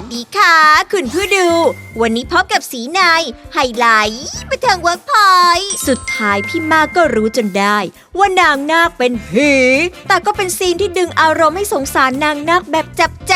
สดีค่ะ คุณผู้ดู วันนี้พบกับสีนายไฮไลท์บันเทิงเวิร์กพอยต์สุดท้ายพี่มากก็รู้จนได้ ว่านางนาคเป็นผีแต่ก็เป็นซีนที่ดึงอารมณ์ให้สงสารนางนาคแบบจับใจ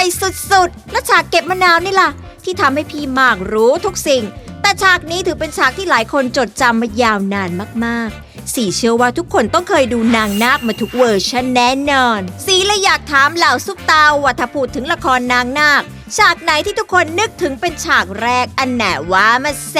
สุดๆ และฉากเก็บมะนาวนี่ล่ะ ที่ทำให้พี่มากรู้ทุกสิ่ง แต่ฉากนี้ถือเป็นฉากที่หลายคนจดจำมายาวนานมากๆสีเชื่อว่าทุกคนต้องเคยดูนางนาคมาทุกเวอร์ชันแน่นอน สีเลยอยากถามเหล่าซุปตาว่าถ้าพูดถึงละครนางนาค ฉากไหนที่ทุกคนนึกถึงเป็นฉากแรกอันไหนว่ามาแส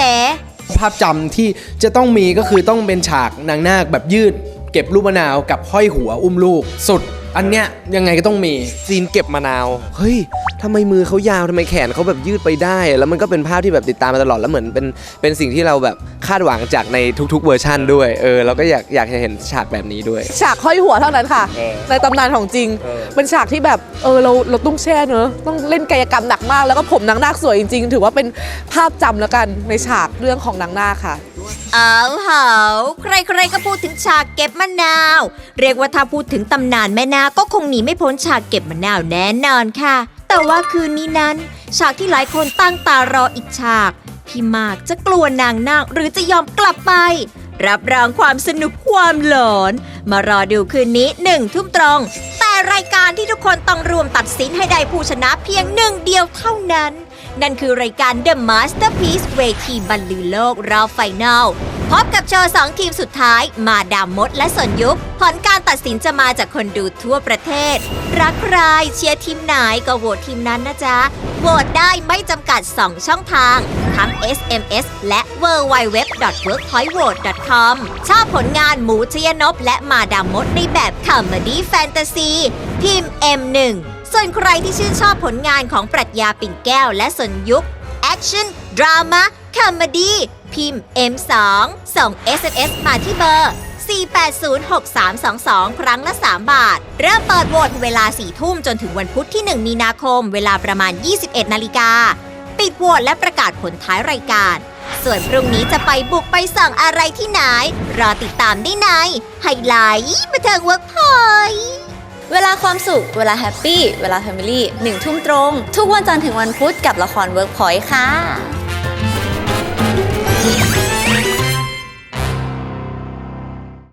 ภาพจำที่จะต้องมีก็คือต้องเป็นฉากนางนาคแบบยืด เก็บลูกมะนาวกับห้อยหัวอุ้มลูก สุด อันเนี้ยยังไงก็ต้องมีซีนเก็บมะนาว เฮ้ยทำไมมือเขายาวทำไมแขนเขาแบบยืดไปได้ แล้วมันก็เป็นภาพที่แบบติดตามมาตลอดแล้วเหมือนเป็นเป็นสิ่งที่เราแบบคาดหวังจากในทุก ๆ เวอร์ชั่นด้วยเออเราก็อยากอยากจะเห็นฉากแบบนี้ด้วย ฉากห้อยหัวเท่านั้นค่ะ เออในตำนานของจริงเออ เป็นฉากที่แบบเออเราเราต้องแช่เนอะต้องเล่นกายกรรมหนักมาก แล้วก็ผมนางนาคสวยจริง ๆ ถือว่าเป็นภาพจำแล้วกันในฉากเรื่องของนางนาคค่ะ เอาเหาใครๆก็พูดถึงฉากเก็บมะนาว เรียกว่าถ้าพูดถึงตำนานแม่นาคก็คงหนีไม่พ้นฉากเก็บมะนาวแน่นอนค่ะ แต่ว่าคืนนี้นั้น ฉากที่หลายคนตั้งตารออีกฉาก พี่มากจะกลัวนางนาคหรือจะยอมกลับไป รับรองความสนุกความหลอน มารอดูคืนนี้หนึ่งทุ่มตรง แต่รายการที่ทุกคนต้องรวมตัดสินให้ได้ผู้ชนะเพียงหนึ่งเดียวเท่านั้น นั่นคือรายการ The Masterpiece เวทีบรรลือโลกรอบไฟนอลพบกับโชว์สองทีมสุดท้าย มาดามมดและสนยุคผลการตัดสินจะมาจากคนดูทั่วประเทศ รักใครเชียร์ทีมไหนก็โหวตทีมนั้นนะจ๊ะ โหวตได้ไม่จำกัด 2 ช่องทาง ทั้ง SMS และ w w w w o r k p o i n t v o t e c o m ชอบผลงานหมูชยนบและมาดามมดในแบบคอมเมดี้แฟนตาซีพิมพ์ M1 ส่วนใครที่ชื่นชอบผลงานของปรัชญาปิ่นแก้วและสนยุคแอคชั่น ดราม่าคอมดี้พิมพ์ M2 ส่ง SMS มาที่เบอร์ 4806322 ครั้งละ 3 บาท เริ่มเปิดโหวตเวลา 4 ทุ่มจนถึงวันพุธที่ 1 มีนาคม เวลาประมาณ 21 นาฬิกา ปิดโหวตและประกาศผลท้ายรายการ ส่วนพรุ่งนี้จะไปบุกไปสั่งอะไรที่ไหน รอติดตามได้ในไฮไลท์บันเทิงเวิร์กพอยต์ เวลาความสุข เวลาแฮปปี้ เวลาแฟมิลี่หนึ่งทุ่มตรง ทุกวันจันทร์ถึงวันพุธกับละครเวิร์กพอยต์ค่ะ